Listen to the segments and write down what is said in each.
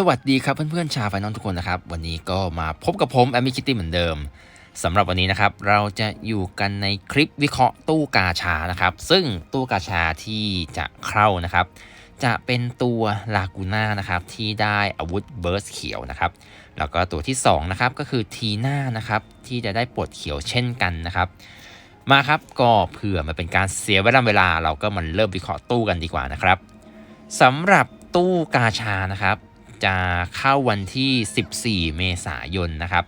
สวัสดีครับเพื่อนๆชาวไฟนอลทุกคนนะครับ วันนี้ก็มาพบกับผมแอมมิคิตตี้เหมือนเดิมสำหรับวันนี้นะครับ เราจะอยู่กันในคลิปวิเคราะห์ตู้กาชานะครับ ซึ่งตู้กาชาที่จะเข้านะครับ จะเป็นตัวลากูน่านะครับ ที่ได้อาวุธเบิร์สเขียวนะครับ แล้วก็ตัวที่2นะครับก็คือทีน่านะครับ ที่จะได้ปลดเขียวเช่นกันนะครับ มาครับก็เผื่อมาเป็นการเสียเวลาเวลา เราก็มันเริ่มวิเคราะห์ตู้กันดีกว่านะครับสำหรับตู้กาชานะครับ จะเข้าวันที่ 14 เมษายนนะครับ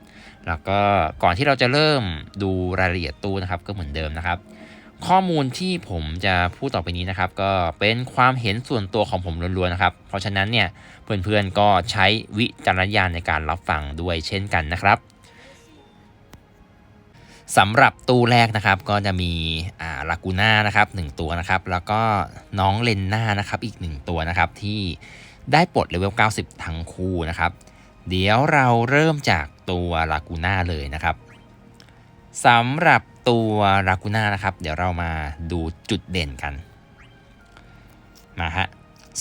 แล้วก็ก่อนที่เราจะเริ่มดูรายละเอียดตู้นะครับก็เหมือนเดิมนะครับ ข้อมูลที่ผมจะพูดต่อไปนี้นะครับ ก็เป็นความเห็นส่วนตัวของผมล้วนๆนะครับ เพราะฉะนั้นเนี่ยเพื่อนๆก็ใช้วิจารณญาณในการรับฟังด้วยเช่นกันนะครับสำหรับตู้แรกนะครับก็จะมีอ่าลากูน่านะครับหตัวนะครับ แล้วก็น้องเลนน่านะครับอีก 1 ตัวนะครับที่ ได้ปลดเลเวล 90 ทั้งคู่นะครับ เดี๋ยวเราเริ่มจากตัวลากูน่าเลยนะครับสำหรับตัวลากูน่านะครับ เดี๋ยวเรามาดูจุดเด่นกันมาฮะ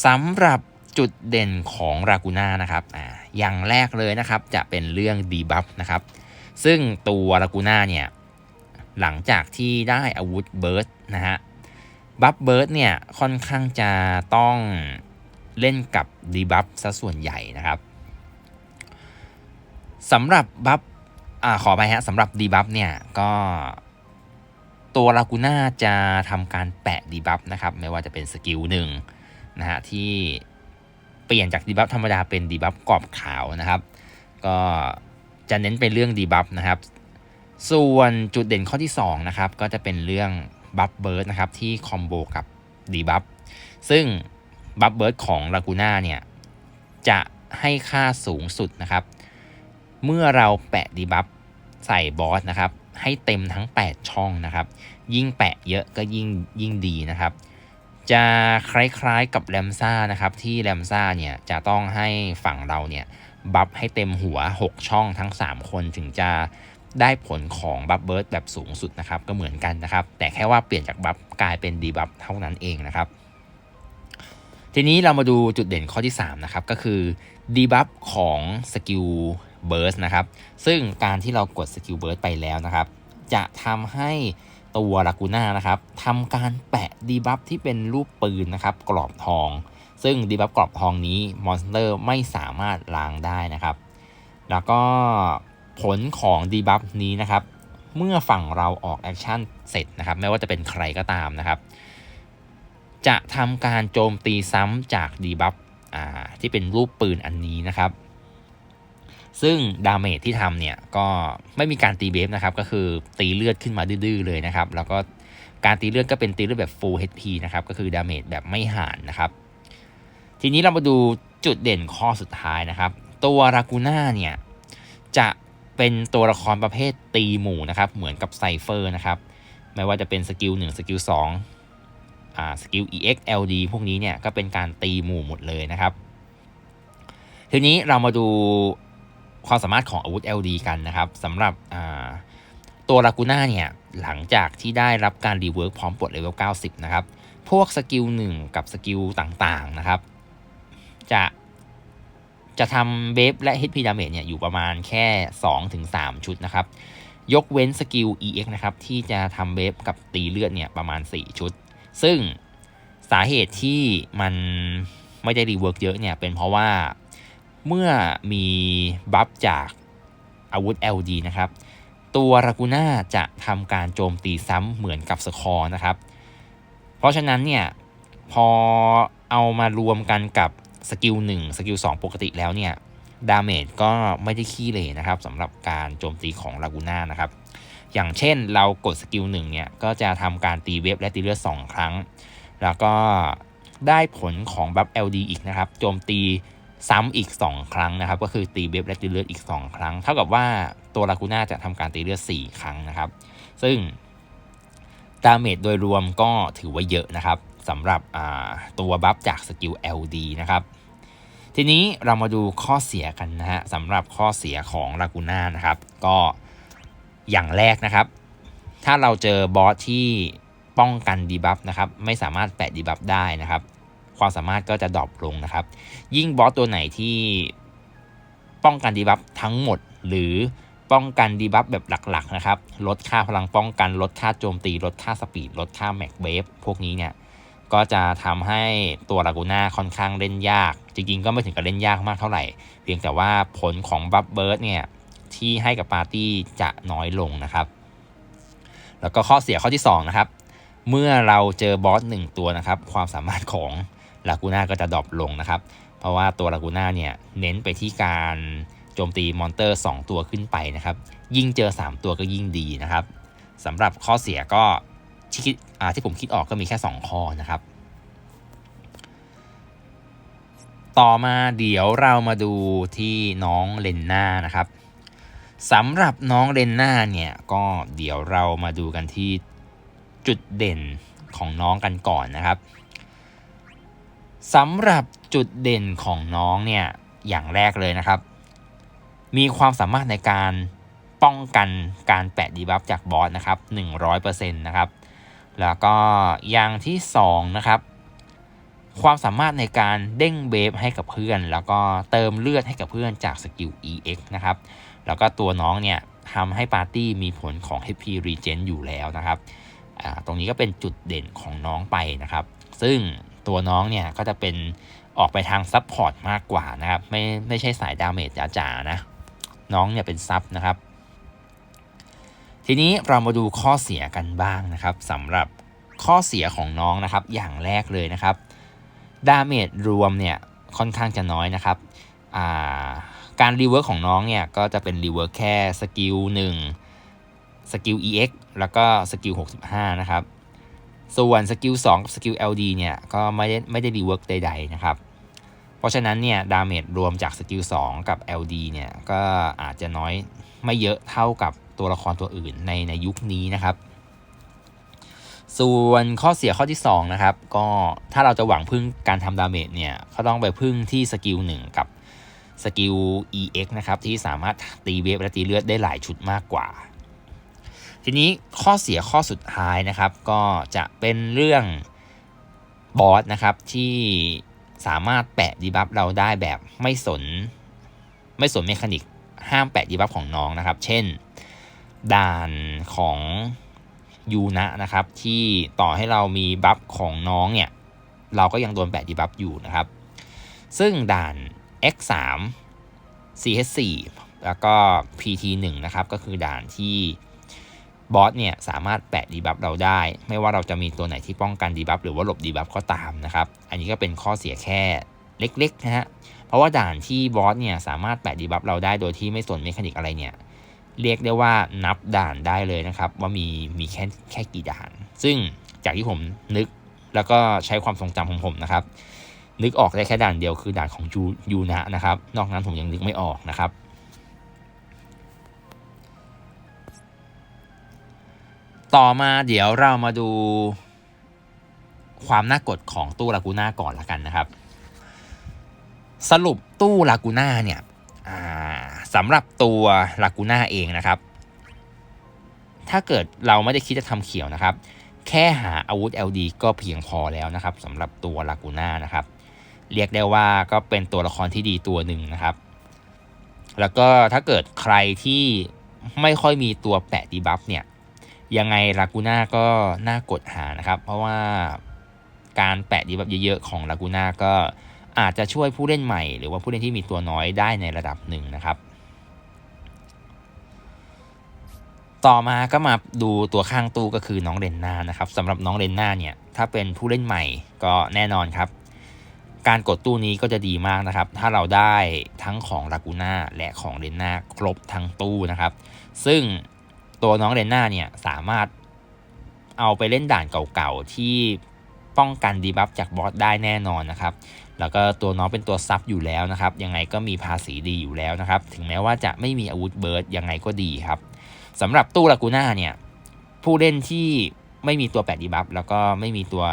สำหรับจุดเด่นของลากูน่านะครับอ่าอย่างแรกเลยนะครับจะเป็นเรื่องดีบัฟนะครับ ซึ่งตัวลากูน่าเนี่ย หลังจากที่ได้อาวุธเบิร์ดนะฮะ บัฟเบิร์ดเนี่ย ค่อนข้างจะต้อง เล่นกับดีบัฟซะส่วนใหญ่นะครับสำหรับบัฟอ่าขอไปฮะสำหรับดีบัฟเนี่ยก็ตัวลากูน่าจะทำการแปะดีบัฟนะครับไม่ว่าจะเป็นสกิลหนึ่งนะฮะที่เปลี่ยนจากดีบัฟธรรมดาเป็นดีบัฟกรอบขาวนะครับ ก็จะเน้นไปเรื่องดีบัฟนะครับ ส่วนจุดเด่นข้อที่2นะครับก็จะเป็นเรื่องบัฟเบิร์ดนะครับที่คอมโบกับดีบัฟซึ่ง บัฟเบิร์ดของลากูน่าเนี่ย จะให้ค่าสูงสุดนะครับ เมื่อเราแปะดีบัฟใส่บอสนะครับ ให้เต็มทั้ง 8 ช่องนะครับ ยิ่งแปะเยอะก็ยิ่งยิ่งดีนะครับ จะคล้ายๆกับแรมซ่านะครับ ที่แรมซ่าเนี่ยจะต้องให้ฝั่งเราเนี่ยบัฟให้เต็มหัว 6 ช่องทั้ง 3 คนถึงจะได้ผลของบัฟเบิร์ดแบบสูงสุดนะครับ ก็เหมือนกันนะครับ แต่แค่ว่าเปลี่ยนจากบัฟกลายเป็นดีบัฟเท่านั้นเองนะครับ ทีนี้เรามาดูจุดเด่นข้อที่ 3 นะครับ ก็คือดีบัฟของสกิลเบิร์สนะครับ ซึ่งการที่เรากดสกิลเบิร์สไปแล้วนะครับ จะทำให้ตัวลากูน่านะครับทำการแปะดีบัฟที่เป็นรูปปืนนะครับ กรอบทอง ซึ่งดีบัฟกรอบทองนี้มอนสเตอร์ไม่สามารถล้างได้นะครับ แล้วก็ผลของดีบัฟนี้นะครับ เมื่อฝั่งเราออกแอคชั่นเสร็จนะครับ ไม่ว่าจะเป็นใครก็ตามนะครับ จะทำการโจมตีซ้ำจากดีบัฟที่เป็นรูปปืนอันนี้นะครับ ซึ่งดาเมจที่ทำเนี่ยก็ไม่มีการตีเบฟนะครับ ก็คือตีเลือดขึ้นมาดื้อเลยนะครับ แล้วก็การตีเลือดก็เป็นตีเลือดแบบ full HP นะครับ ก็คือดาเมจแบบไม่ห่านนะครับ ทีนี้เรามาดูจุดเด่นข้อสุดท้ายนะครับ ตัวรากูน่าเนี่ยจะเป็นตัวละครประเภทตีหมู่นะครับ เหมือนกับไซเฟอร์นะครับ ไม่ว่าจะเป็นสกิล1สกิล2อ่า สกิล EX LD พวกนี้เนี่ยก็เป็นการตีหมู่หมดเลยนะครับ ทีนี้เรามาดูความสามารถของอาวุธ LD กันนะครับสำหรับตัวลากูน่าเนี่ยหลังจากที่ได้รับการรีเวิร์กพร้อมปลดเลเวล 90 นะครับ พวกสกิล 1 กับสกิลต่างๆนะครับ จะจะทำเบฟและ HP damage เนี่ยอยู่ประมาณแค่ 2-3 ชุดนะครับ ยกเว้นสกิล EX นะครับ ที่จะทำเบฟกับตีเลือดเนี่ยประมาณ 4 ชุด ซึ่งสาเหตุที่มันไม่ได้รีเวิร์กเยอะเนี่ย เป็นเพราะว่าเมื่อมีบัฟจากอาวุธ LD นะครับ ตัวรากูน่าจะทำการโจมตีซ้ำเหมือนกับสคอร์นะครับ เพราะฉะนั้นเนี่ย พอเอามารวมกันกับสกิล1สกิล2ปกติแล้วเนี่ย ดาเมจก็ไม่ได้ขี้เลยนะครับสำหรับการโจมตีของลากูน่านะครับ อย่างเช่นเรากดสกิล1เนี่ยก็จะทำการตีเวฟและตีเลือด2ครั้ง แล้วก็ได้ผลของบัฟ LD อีกนะครับ โจมตีซ้ำอีก 2 ครั้งนะครับ ก็คือตีเวฟและตีเลือดอีก 2 ครั้ง เท่ากับว่าตัวลากูน่าจะทำการตีเลือด 4 ครั้งนะครับ ซึ่งดาเมจโดยรวมก็ถือว่าเยอะนะครับสำหรับตัวบัฟจากสกิล LD นะครับ ทีนี้เรามาดูข้อเสียกันนะฮะสำหรับข้อเสียของลากูน่านะครับ ก็อย่างแรกนะครับ ถ้าเราเจอบอสที่ป้องกันดีบัฟนะครับ ไม่สามารถแปะดีบัฟได้นะครับ ความสามารถก็จะดรอปลงนะครับ ยิ่งบอสตัวไหนที่ป้องกันดีบัฟทั้งหมด หรือป้องกันดีบัฟแบบหลักๆนะครับ ลดค่าพลังป้องกัน ลดค่าโจมตี ลดค่าสปีด ลดค่าแม็กเวฟพวกนี้เนี่ย ก็จะทำให้ตัวลากูน่าค่อนข้างเล่นยาก จริงๆ ก็ไม่ถึงกับเล่นยากมากเท่าไหร่ เพียงแต่ว่าผลของบัฟเบิร์ดเนี่ยที่ให้กับปาร์ตี้จะน้อยลงนะครับ แล้วก็ข้อเสียข้อที่ 2 นะครับ เมื่อเราเจอบอสหนึ่งตัวนะครับ ความสามารถของลากูน่าก็จะดรอปลงนะครับ เพราะว่าตัวลากูน่าเนี่ยเน้นไปที่การโจมตีมอนเตอร์ 2 ตัวขึ้นไปนะครับ ยิ่งเจอ 3 ตัวก็ยิ่งดีนะครับสำหรับข้อเสียก็ ที่คิดอ่าที่ผมคิดออกก็มีแค่ 2 ข้อนะครับ ต่อมาเดี๋ยวเรามาดูที่น้องเลนน่านะครับสำหรับน้องเลนน่าเนี่ยก็เดี๋ยวเรามาดูกันที่จุดเด่นของน้องกันก่อนนะครับสำหรับจุดเด่นของน้องเนี่ยอย่างแรกเลยนะครับ มีความสามารถในการป้องกันการแปะดีบัฟจากบอสนะครับ 100%นะครับ แล้วก็อย่างที่2นะครับความสามารถในการเด้งเบฟให้กับเพื่อน แล้วก็เติมเลือดให้กับเพื่อนจากสกิล EX นะครับ แล้วก็ตัวน้องเนี่ยทำให้ปาร์ตี้มีผลของ HP Regen อยู่แล้วนะครับ ตรงนี้ก็เป็นจุดเด่นของน้องไปนะครับ ซึ่งตัวน้องเนี่ยก็จะเป็นออกไปทางซับพอร์ตมากกว่านะครับ ไม่ไม่ใช่สายดาเมจจ๋าๆนะ น้องเนี่ยเป็นซับนะครับ ทีนี้เรามาดูข้อเสียกันบ้างนะครับสำหรับข้อเสียของน้องนะครับ อย่างแรกเลยนะครับดาเมจรวมเนี่ยค่อนข้างจะน้อยนะครับการรีเวิร์กของน้องเนี่ยก็จะเป็นรีเวิร์กแค่สกิล1สกิล EX แล้วก็สกิล65 นะครับ ส่วนสกิล2กับสกิล LD เนี่ยก็ไม่ได้ไม่ได้รีเวิร์กใดๆนะครับ เพราะฉะนั้นเนี่ยดาเมจรวมจากสกิล2กับ LD เนี่ยก็อาจจะน้อยไม่เยอะเท่ากับ ตัวละครตัวอื่นในในยุคนี้นะครับ ส่วนข้อเสียข้อที่2นะครับก็ถ้าเราจะหวังพึ่งการทำดาเมจเนี่ยก็ต้องไปพึ่งที่สกิล1กับสกิล EX นะครับที่สามารถตีเวฟและตีเลือดได้หลายชุดมากกว่า ทีนี้ข้อเสียข้อสุดท้ายนะครับก็จะเป็นเรื่องบอสนะครับที่สามารถแปะดีบัฟเราได้แบบไม่สน ไม่สนเมคานิกห้ามแปะดีบัฟของน้องนะครับ เช่น ด่านของยูนะนะครับ ที่ต่อให้เรามีบัฟของน้องเนี่ยเราก็ยังโดนแปะดีบัฟอยู่นะครับ ซึ่งด่าน X3 CH4 แล้วก็ PT1 นะครับ ก็คือด่านที่บอสเนี่ยสามารถแปะดีบัฟเราได้ ไม่ว่าเราจะมีตัวไหนที่ป้องกันดีบัฟหรือว่าหลบดีบัฟก็ตามนะครับ อันนี้ก็เป็นข้อเสียแค่เล็กๆนะฮะเพราะว่าด่านที่บอสเนี่ยสามารถแปะดีบัฟเราได้โดยที่ไม่สนเมคานิกอะไรเนี่ย เรียกได้ว่านับด่านได้เลยนะครับ ว่ามีมีแค่แค่กี่ด่าน ซึ่งจากที่ผมนึกแล้วก็ใช้ความทรงจำของผมนะครับ นึกออกได้แค่ด่านเดียวคือด่านของยูยูนะนะครับ นอกนั้นผมยังนึกไม่ออกนะครับต่อมาเดี๋ยวเรามาดูความน่ากดของตู้ลากูน่าก่อนละกันนะครับ สรุปตู้ลากูน่าเนี่ย สำหรับตัวลากูน่าเองนะครับ ถ้าเกิดเราไม่ได้คิดจะทำเขียวนะครับ แค่หาอาวุธ LD ก็เพียงพอแล้วนะครับสำหรับตัวลากูน่านะครับ เรียกได้ว่าก็เป็นตัวละครที่ดีตัวหนึ่งนะครับ แล้วก็ถ้าเกิดใครที่ไม่ค่อยมีตัวแปะดีบัฟเนี่ย ยังไงลากูน่าก็น่ากดหานะครับ เพราะว่าการแปะดีบัฟเยอะๆของลากูน่าก็ อาจจะช่วยผู้เล่นใหม่ หรือว่าผู้เล่นที่มีตัวน้อยได้ในระดับหนึ่งนะครับ ต่อมาก็มาดูตัวข้างตู้ก็คือน้องเรนนานะครับสำหรับน้องเรนนาเนี่ยถ้าเป็นผู้เล่นใหม่ก็แน่นอนครับ การกดตู้นี้ก็จะดีมากนะครับ ถ้าเราได้ทั้งของลากูน่าและของเรนนาครบทั้งตู้นะครับ ซึ่งตัวน้องเรนนาเนี่ยสามารถเอาไปเล่นด่านเก่าๆที่ป้องกันดีบัฟจากบอสได้แน่นอนนะครับ แล้วก็ตัวน้องเป็นตัวซับอยู่แล้วนะครับ ยังไงก็มีภาษีดีอยู่แล้วนะครับ ถึงแม้ว่าจะไม่มีอาวุธเบิร์ดยังไงก็ดีครับสำหรับตู้ลากูน่าเนี่ยผู้เล่นที่ไม่มีตัวแปดดีบัฟแล้วก็ไม่มีตัว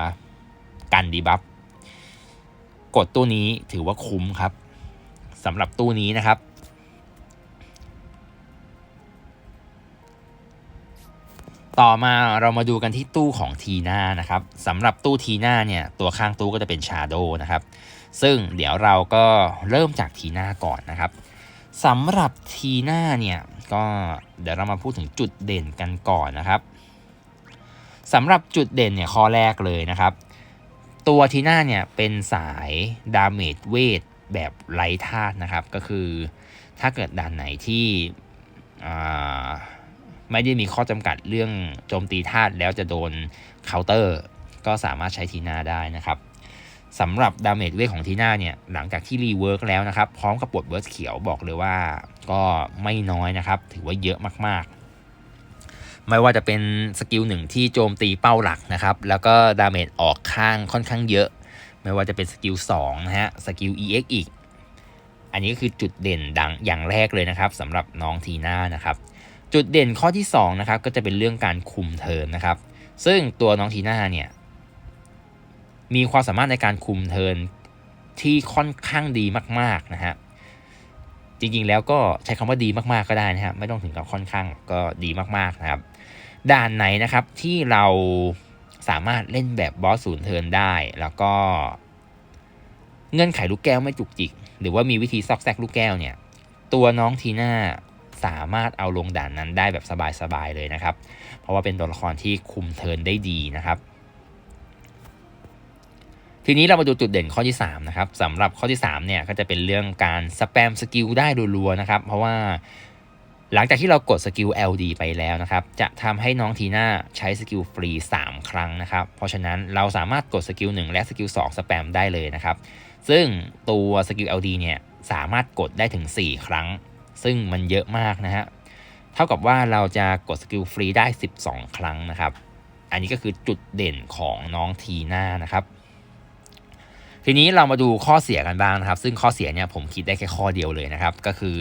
กันดีบัฟกดตู้นี้ถือว่าคุ้มครับสำหรับตู้นี้นะครับต่อมาเรามาดูกันที่ตู้ของทีน่านะครับสำหรับตู้ทีน่าเนี่ยตัวข้างตู้ก็จะเป็นชาโดนะครับ ซึ่งเดี๋ยวเราก็เริ่มจากทีน่าก่อนนะครับสำหรับทีน่าเนี่ยก็เดี๋ยวเรามาพูดถึงจุดเด่นกันก่อนนะครับสำหรับจุดเด่นเนี่ยข้อแรกเลยนะครับ ตัวทีน่าเนี่ยเป็นสายดาเมจเวทแบบไร้ธาตุนะครับ ก็คือถ้าเกิดด่านไหนที่ไม่ได้มีข้อจำกัดเรื่องโจมตีธาตุแล้วจะโดนเคาน์เตอร์ ก็สามารถใช้ทีน่าได้นะครับ สำหรับดาเมจเวทของทีน่าเนี่ยหลังจากที่รีเวิร์กแล้วนะครับ พร้อมกับปลดเบิร์สเขียวบอกเลยว่า ก็ไม่น้อยนะครับ ถือว่าเยอะมากๆ ไม่ว่าจะเป็นสกิลหนึ่งที่โจมตีเป้าหลักนะครับ แล้วก็ดาเมจออกข้างค่อนข้างเยอะ ไม่ว่าจะเป็นสกิล2นะฮะสกิล EX อีก อันนี้ก็คือจุดเด่นดังอย่างแรกเลยนะครับสำหรับน้องทีน่านะครับจุดเด่นข้อที่2นะครับก็จะเป็นเรื่องการคุมเทินนะครับ ซึ่งตัวน้องทีน่าเนี่ย มีความสามารถในการคุมเทินที่ค่อนข้างดีมากๆนะฮะจริงๆแล้วก็ใช้คำว่าดีมากๆก็ได้นะครับไม่ต้องถึงกับค่อนข้างก็ดีมากๆนะครับ ด่านไหนนะครับที่เราสามารถเล่นแบบบอสศูนย์เทินได้ แล้วก็ เงื่อนไขลูกแก้วไม่จุกจิก หรือว่ามีวิธีซอกแซกลูกแก้วเนี่ย ตัวน้องทีน่าสามารถเอาลงด่านนั้นได้แบบสบายๆเลยนะครับ เพราะว่าเป็นตัวละครที่คุมเทินได้ดีนะครับ ทีนี้เรามาดูจุดเด่นข้อที่3นะครับสำหรับข้อที่3เนี่ยก็จะเป็นเรื่องการสแปมสกิลได้รัวๆนะครับ เพราะว่าหลังจากที่เรากดสกิล LD ไปแล้วนะครับ จะทำให้น้องทีน่าใช้สกิลฟรี 3 ครั้งนะครับ เพราะฉะนั้นเราสามารถกดสกิล 1 และสกิล 2 สแปมได้เลยนะครับ ซึ่งตัวสกิล LD เนี่ยสามารถกดได้ถึง 4 ครั้ง ซึ่งมันเยอะมากนะฮะ เท่ากับว่าเราจะกดสกิลฟรีได้ 12 ครั้งนะครับ อันนี้ก็คือจุดเด่นของน้องทีน่านะครับ ทีนี้เรามาดูข้อเสียกันบ้างนะครับ ซึ่งข้อเสียเนี่ยผมคิดได้แค่ข้อเดียวเลยนะครับ ก็คือ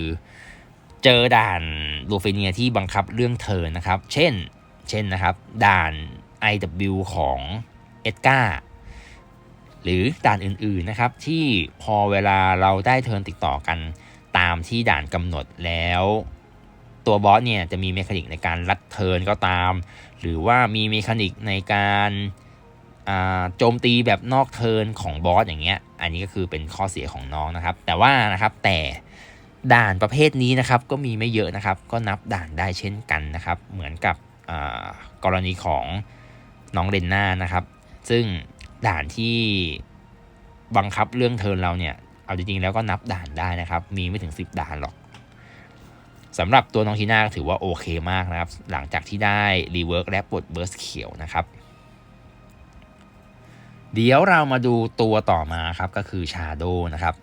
เจอด่านลูเฟเนียที่บังคับเรื่องเทินนะครับ เช่น เช่นนะครับ ด่าน IW ของเอ็ดการ์หรือด่านอื่นๆนะครับ ที่พอเวลาเราได้เทิร์นติดต่อกันตามที่ด่านกำหนดแล้ว ตัวบอสเนี่ยจะมีเมคานิกในการลัดเทิร์นก็ตาม หรือว่ามีเมคานิกในการ โจมตีแบบนอกเทินของบอสอย่างเงี้ย อันนี้ก็คือเป็นข้อเสียของน้องนะครับ แต่ว่านะครับแต่ด่านประเภทนี้นะครับก็มีไม่เยอะนะครับ ก็นับด่านได้เช่นกันนะครับ เหมือนกับกรณีของน้องเรนน่านะครับ ซึ่งด่านที่บังคับเรื่องเทินเราเนี่ย เอาจริงๆแล้วก็นับด่านได้นะครับ มีไม่ถึง 10 ด่านหรอกสำหรับตัวน้องทีน่าถือว่าโอเคมากนะครับ หลังจากที่ได้รีเวิร์กและปลดเบิร์สเขียวนะครับ เดี๋ยวเรามาดูตัวต่อมาครับก็คือชาโดนะครับ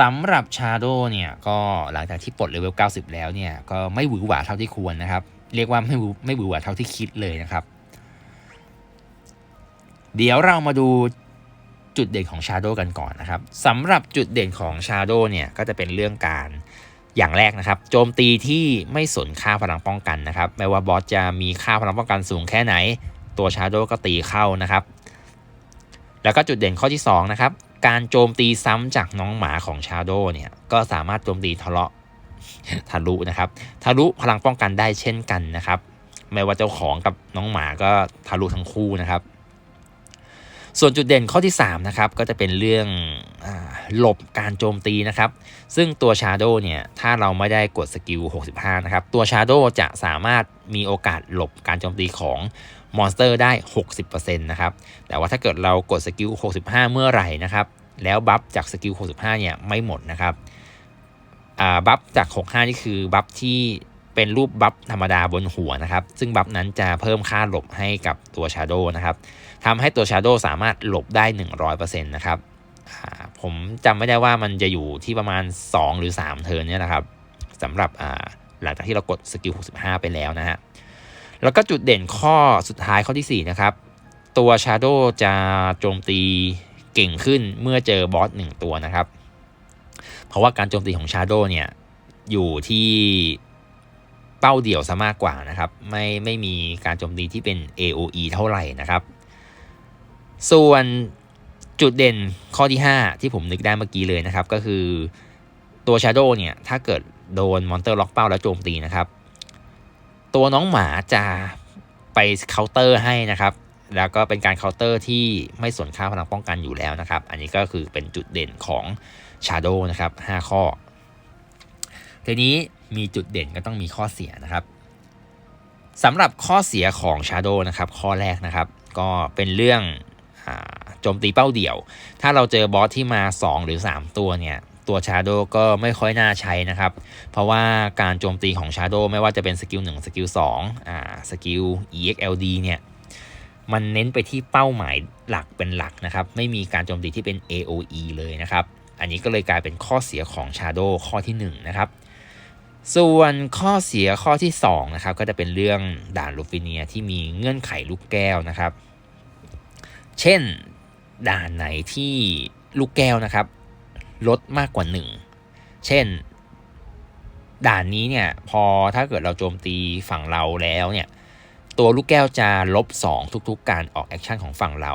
สำหรับชาโดเนี่ยก็หลังจากที่ปลดเลเวล 90 แล้วเนี่ยก็ไม่หวือหวาเท่าที่ควรนะครับ เรียกว่าไม่ไม่หวือหวาเท่าที่คิดเลยนะครับ เดี๋ยวเรามาดูจุดเด่นของ Shadow กันก่อนนะครับสำหรับจุดเด่นของ Shadow เนี่ยก็จะเป็นเรื่องการอย่างแรกนะครับ โจมตีที่ไม่สนค่าพลังป้องกันนะครับ ไม่ว่าบอสจะมีค่าพลังป้องกันสูงแค่ไหน ตัว Shadow ก็ตีเข้านะครับ แล้วก็จุดเด่นข้อที่ 2 นะครับ การโจมตีซ้ำจากน้องหมาของ Shadow เนี่ย ก็สามารถโจมตีทะเลาะทะลุนะครับ ทะลุพลังป้องกันได้เช่นกันนะครับ ไม่ว่าเจ้าของกับน้องหมาก็ทะลุทั้งคู่นะครับ ส่วนจุดเด่นข้อที่ 3 นะครับ ก็จะเป็นเรื่องอหลบการโจมตีนะครับ ซึ่งตัว Shadow เนี่ย ถ้าเราไม่ได้กดสกิล 65 นะครับ ตัว Shadow จะสามารถมีโอกาสหลบการโจมตีของ มอนสเตอร์ได้ 60%นะครับ แต่ว่าถ้าเกิดเรากดสกิล 65 เมื่อไหร่นะครับ แล้วบัฟจากสกิล 65 เนี่ยไม่หมดนะครับบัฟจาก 65 นี่คือบัฟที่เป็นรูปบัฟธรรมดาบนหัวนะครับ ซึ่งบัฟนั้นจะเพิ่มค่าหลบให้กับตัว Shadow นะครับทำให้ตัว Shadow สามารถหลบได้ 100%นะครับ ผมจำไม่ได้ว่ามันจะอยู่ที่ประมาณ 2 หรือ 3 เทิร์นเนี่ยนะครับสำหรับหลังจากที่เรากดสกิล 65 ไปแล้วนะฮะ แล้วก็จุดเด่นข้อสุดท้ายข้อที่ 4 นะครับ ตัว Shadow จะโจมตีเก่งขึ้นเมื่อเจอบอสหนึ่งตัวนะครับ เพราะว่าการโจมตีของ Shadow เนี่ย อยู่ที่เป้าเดี่ยวซะมากกว่านะครับ ไม่ไม่มีการโจมตีที่เป็น AOE เท่าไหร่นะครับ ส่วนจุดเด่นข้อที่ 5 ที่ผมนึกได้เมื่อกี้เลยนะครับ ก็คือตัว Shadow เนี่ย ถ้าเกิดโดนมอนเตอร์ล็อกเป้าแล้วโจมตีนะครับ ตัวน้องหมาจะไปเคาน์เตอร์ให้นะครับ แล้วก็เป็นการเคาน์เตอร์ที่ไม่สนค่าพลังป้องกันอยู่แล้วนะครับ อันนี้ก็คือเป็นจุดเด่นของ Shadow นะครับ 5 ข้อ ทีนี้มีจุดเด่นก็ต้องมีข้อเสียนะครับสำหรับข้อเสียของ Shadow นะครับ ข้อแรกนะครับ ก็เป็นเรื่องโจมตีเป้าเดี่ยว ถ้าเราเจอบอสที่มา 2 หรือ 3 ตัวเนี่ย ตัว Shadow ก็ไม่ค่อยน่าใช้นะครับ เพราะว่าการโจมตีของ Shadow ไม่ว่าจะเป็นสกิล1สกิล2อ่าสกิล EXLD เนี่ยมันเน้นไปที่เป้าหมายหลักเป็นหลักนะครับ ไม่มีการโจมตีที่เป็น AOE เลยนะครับ อันนี้ก็เลยกลายเป็นข้อเสียของ Shadow ข้อที่1นะครับส่วนข้อเสียข้อที่2นะครับก็จะเป็นเรื่องด่านลูฟิเนียที่มีเงื่อนไขลูกแก้วนะครับ เช่นด่านไหนที่ลูกแก้วนะครับ ลดมากกว่า 1 เช่น ด่านนี้เนี่ยพอถ้าเกิดเราโจมตีฝั่งเราแล้วเนี่ยตัวลูกแก้วจะลบ 2 ทุกๆ การออกแอคชั่นของฝั่งเรา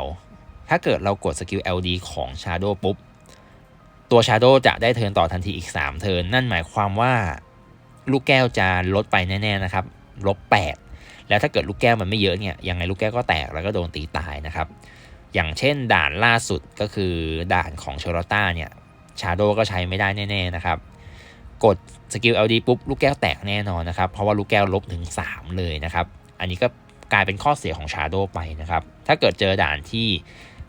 ถ้าเกิดเรากดสกิล LD ของ Shadow ปุ๊บ ตัว Shadow จะได้เทินต่อทันทีอีก 3 เทินนั่นหมายความว่าลูกแก้วจะลดไปแน่ๆนะครับลบ 8 แล้วถ้าเกิดลูกแก้วมันไม่เยอะเนี่ยยังไงลูกแก้วก็แตกแล้วก็โดนตีตายนะครับ อย่างเช่นด่านล่าสุดก็คือด่านของโชโรต้าเนี่ย ชาโดก็ใช้ไม่ได้แน่ๆนะครับ กดสกิล LD ปุ๊บลูกแก้วแตกแน่นอนนะครับ เพราะว่าลูกแก้วลบถึง 3 เลยนะครับ อันนี้ก็กลายเป็นข้อเสียของชาโดไปนะครับ ถ้าเกิดเจอด่านที่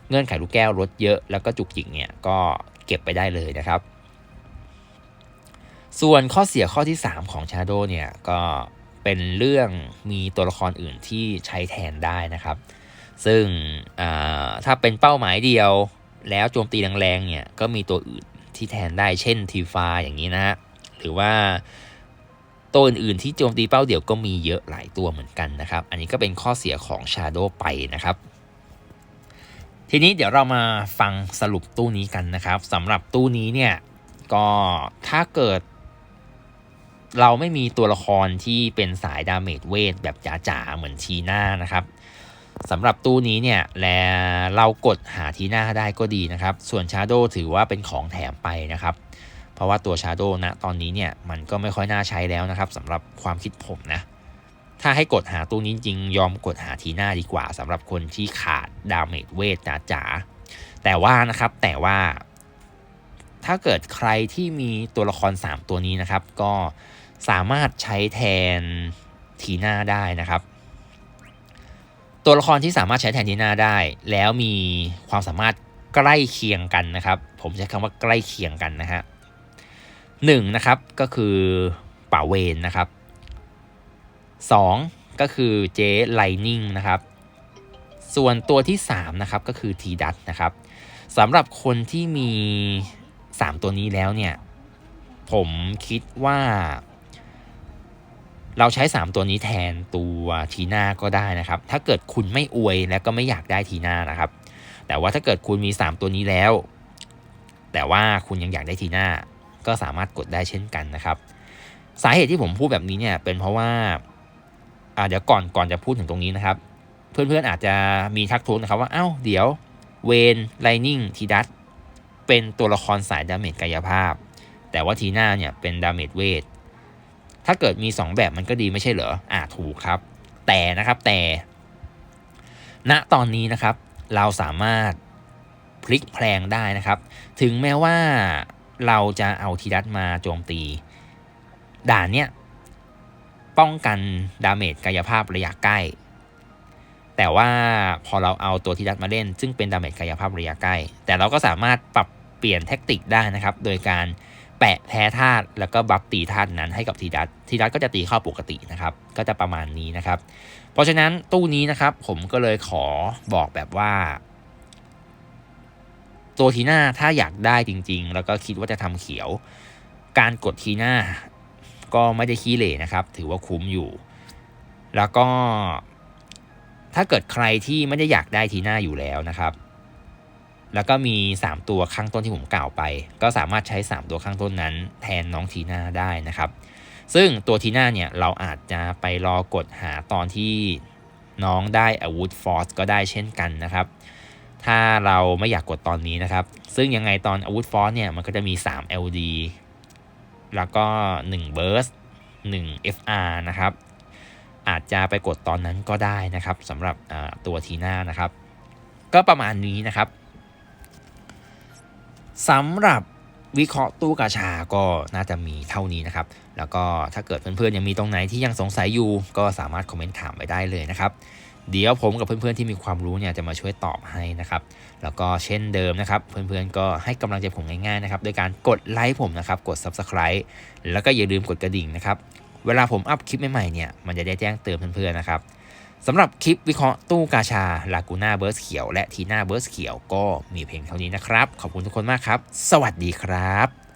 เงื่อนไขลูกแก้วลดเยอะแล้วก็จุกจิกเนี่ยก็เก็บไปได้เลยนะครับ ส่วนข้อเสียข้อที่ 3 ของชาโดเนี่ยก็เป็นเรื่องมีตัวละครอื่นที่ใช้แทนได้นะครับ ซึ่งถ้าเป็นเป้าหมายเดียวแล้วโจมตีแรงๆเนี่ยก็มีตัวอื่น ที่แทนได้เช่นทีฟาอย่างนี้นะฮะหรือว่าตัวอื่นๆที่โจมตีเป้าเดี่ยวก็มีเยอะหลายตัวเหมือนกันนะครับ อันนี้ก็เป็นข้อเสียของ Shadow ไปนะครับ ทีนี้เดี๋ยวเรามาฟังสรุปตู้นี้กันนะครับสำหรับตู้นี้เนี่ยก็ถ้าเกิด เราไม่มีตัวละครที่เป็นสายดาเมจเวทแบบจ๋าๆเหมือนทีน่านะครับ สำหรับตู้นี้เนี่ยและเรากดหาทีหน้าได้ก็ดีนะครับ ส่วน Shadow ถือว่าเป็นของแถมไปนะครับ เพราะว่าตัว Shadow นะตอนนี้เนี่ยมันก็ไม่ค่อยน่าใช้แล้วนะครับสำหรับความคิดผมนะ ถ้าให้กดหาตู้นี้จริงยอมกดหาทีหน้าดีกว่าสำหรับคนที่ขาดดาเมจเวทจ๋าๆแต่ว่านะครับแต่ว่า ถ้าเกิดใครที่มีตัวละคร 3 ตัวนี้นะครับ ก็สามารถใช้แทนทีหน้าได้นะครับ ตัวละครที่สามารถใช้แทนทีน่าได้ แล้วมีความสามารถใกล้เคียงกันนะครับ ผมใช้คำว่าใกล้เคียงกันนะฮะหนึ่งนะครับก็คือป่าเวนนะครับสองก็คือเจ๊ไลนิ่งนะครับ ส่วนตัวที่3นะครับก็คือทีดัตนะครับสำหรับคนที่มี3ตัวนี้แล้วเนี่ย ผมคิดว่า เราใช้ 3 ตัวนี้แทนตัวทีน่าก็ได้นะครับ ถ้าเกิดคุณไม่อวยและก็ไม่อยากได้ทีน่านะครับ แต่ว่าถ้าเกิดคุณมี 3 ตัวนี้แล้ว แต่ว่าคุณยังอยากได้ทีน่าก็สามารถกดได้เช่นกันนะครับ สาเหตุที่ผมพูดแบบนี้เนี่ยเป็นเพราะว่าเดี๋ยวก่อนก่อนจะพูดถึงตรงนี้นะครับ เพื่อนๆอาจจะมีทักท้วงนะครับว่าเอ้าเดี๋ยวเวนไลนิ่งทีดัตเป็นตัวละครสายดาเมจกายภาพ แต่ว่าทีน่าเนี่ยเป็นดาเมจเวท ถ้าเกิดมี 2 แบบมันก็ดีไม่ใช่เหรออ่าถูกครับ แต่นะครับแต่ณตอนนี้นะครับ เราสามารถพลิกแพลงได้นะครับ ถึงแม้ว่าเราจะเอาทีดัตมาโจมตี ด่านเนี้ยป้องกันดาเมจกายภาพระยะใกล้ แต่ว่าพอเราเอาตัวทีดัตมาเล่น ซึ่งเป็นดาเมจกายภาพระยะใกล้ แต่เราก็สามารถปรับเปลี่ยนแท็กติกได้นะครับ โดยการ แปะแพ้ธาตุแล้วก็บัฟตีธาตุนั้นให้กับทีดัตทีดัตก็จะตีเข้าปกตินะครับ ก็จะประมาณนี้นะครับ เพราะฉะนั้นตู้นี้นะครับ ผมก็เลยขอบอกแบบว่า ตัวทีหน้าถ้าอยากได้จริง ๆ แล้วก็คิดว่าจะทำเขียว การกดทีหน้า ก็ไม่ได้ขี้เหร่นะครับ ถือว่าคุ้มอยู่ แล้วก็ถ้าเกิดใครที่ไม่ได้อยากได้ทีหน้าอยู่แล้วนะครับ แล้วก็มี 3 ตัวข้างต้นที่ผมกล่าวไป ก็สามารถใช้ 3 ตัวข้างต้นนั้น แทนน้องทีน่าได้นะครับ ซึ่งตัวทีน่าเนี่ยเราอาจจะไปรอกดหาตอนที่น้องได้อาวุธฟอร์สก็ได้เช่นกันนะครับ ถ้าเราไม่อยากกดตอนนี้นะครับ ซึ่งยังไงตอนอาวุธฟอร์สเนี่ยมันก็จะมี 3 LD แล้วก็1 Burst 1 FR นะครับ อาจจะไปกดตอนนั้นก็ได้นะครับสำหรับตัวทีน่านะครับ ก็ประมาณนี้นะครับ สำหรับวิเคราะห์ตู้กาชาก็น่าจะมีเท่านี้นะครับ แล้วก็ถ้าเกิดเพื่อนๆยังมีตรงไหนที่ยังสงสัยอยู่ ก็สามารถคอมเมนต์ถามไปได้เลยนะครับเดี๋ยวผมกับเพื่อนๆที่มีความรู้เนี่ยจะมาช่วยตอบให้นะครับ แล้วก็เช่นเดิมนะครับ เพื่อนๆก็ให้กำลังใจผมง่ายๆนะครับโดยการกดไลค์ผมนะครับ กด Subscribe แล้วก็อย่าลืมกดกระดิ่งนะครับ เวลาผมอัพคลิปใหม่ๆเนี่ยมันจะได้แจ้งเตือนเพื่อนๆนะครับ สำหรับคลิปวิเคราะห์ตู้กาชาลากูน่าเบิร์สเขียวและทีน่าเบิร์สเขียวก็มีเพียงเท่านี้นะครับ ขอบคุณทุกคนมากครับ สวัสดีครับ